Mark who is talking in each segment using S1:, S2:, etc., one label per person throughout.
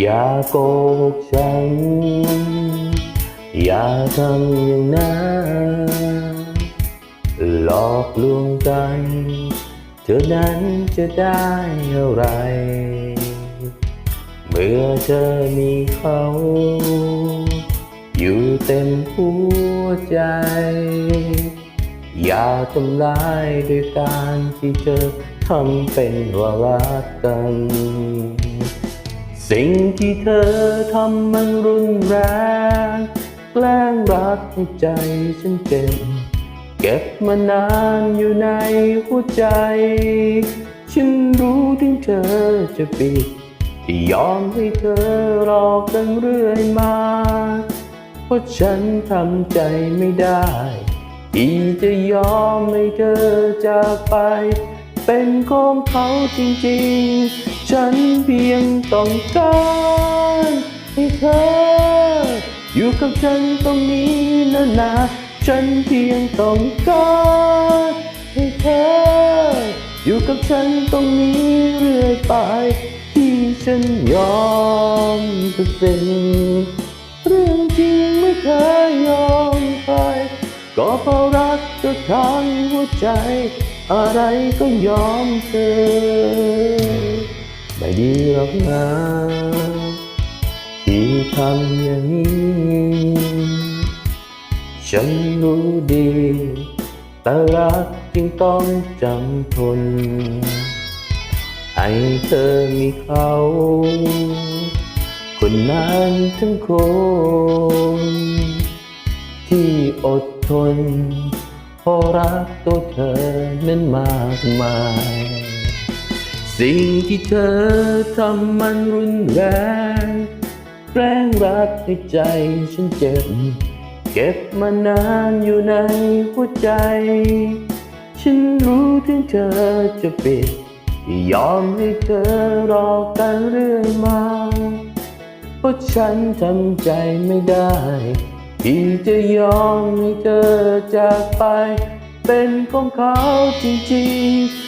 S1: อย่าโกหกฉัน อย่าทำอย่างนั้นหลอกลวงกัน เธอนั้นจะได้อะไร เมื่อเธอมีเขา อยู่เต็มหัวใจ อย่าทำร้ายด้วยการที่เธอทำเป็นว่ารักกัน สิ่งที่เธอทำมันรุนแรง แกล้งรักให้ใจฉันเจ็บเก็บมานานอยู่ในหัวใจ ฉันรู้ถึงเธอจะปิด ที่ยอมให้เธอรอกันเรื่อยมา เพราะฉันทำใจไม่ได้ ที่จะยอมให้เธอจากไป เป็นของเขาจริงๆ ฉันเพียงต้องการให้เธอ อยู่กับฉันตรงนี้นานๆฉันเพียงต้องการให้เธอ อยู่กับฉันตรงนี้เรื่อยไป ที่ฉันยอมทุกสิ่งเรื่องจริงไม่เคยยอมใครก็เพราะรักเธอทั้งหัวใจ อะไรก็ยอมเธอ ไม่ดีหรอกนะที่ทำอย่างนี้ ฉันรู้ดี แต่รักจึงต้องจำทน ให้เธอมีเขา คนนั้นทั้งคน ที่อดทนเพราะรักตัวเธอนั้นมากมาย สิ่งที่เธอทำมันรุนแรงแกล้งรักให้ใจฉันเจ็บ เก็บมานานอยู่ในหัวใจ ฉันรู้ถึงเธอจะปิด ยอมให้เธอรอกันเรื่อยมา เพราะฉันทำใจไม่ได้ที่จะยอมให้เธอจากไป เป็นของเขาจริงๆ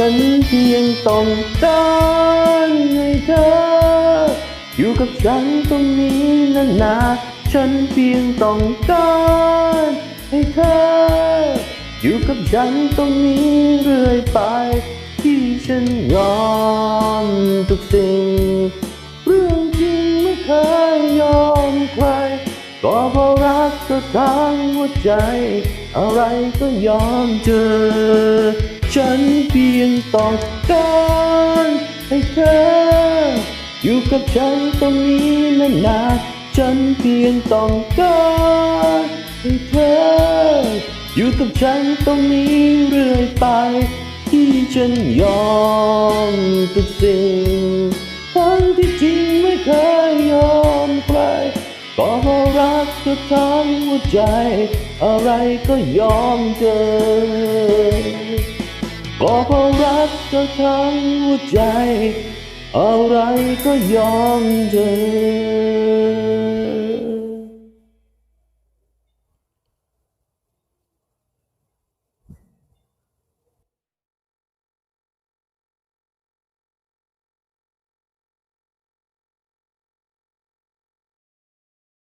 S1: ฉันเพียงต้องการให้เธอ อยู่กับฉันตรงนี้นานๆฉันเพียงต้องการให้เธอ อยู่กับฉันตรงนี้เรื่อยไป ที่ฉันยอมทุกสิ่ง เรื่องจริงไม่เคยยอมใครก็เพราะรักเธอทั้งหัวใจ อะไรก็ยอมเจอ ฉันเพียงต้องการให้เธอ อยู่กับฉันตรงนี้นานๆฉันเพียงต้องการให้เธอ อยู่กับฉันตรงนี้เรื่อยไป ที่ฉันยอมทุกสิ่งทั้งที่จริงไม่เคยยอมใครก็เพราะรักเธอทั้งหัวใจ อะไรก็ยอมเธอ ก็เพราะรักเธอทั้งหัวใจ อะไรก็ยอมเธอ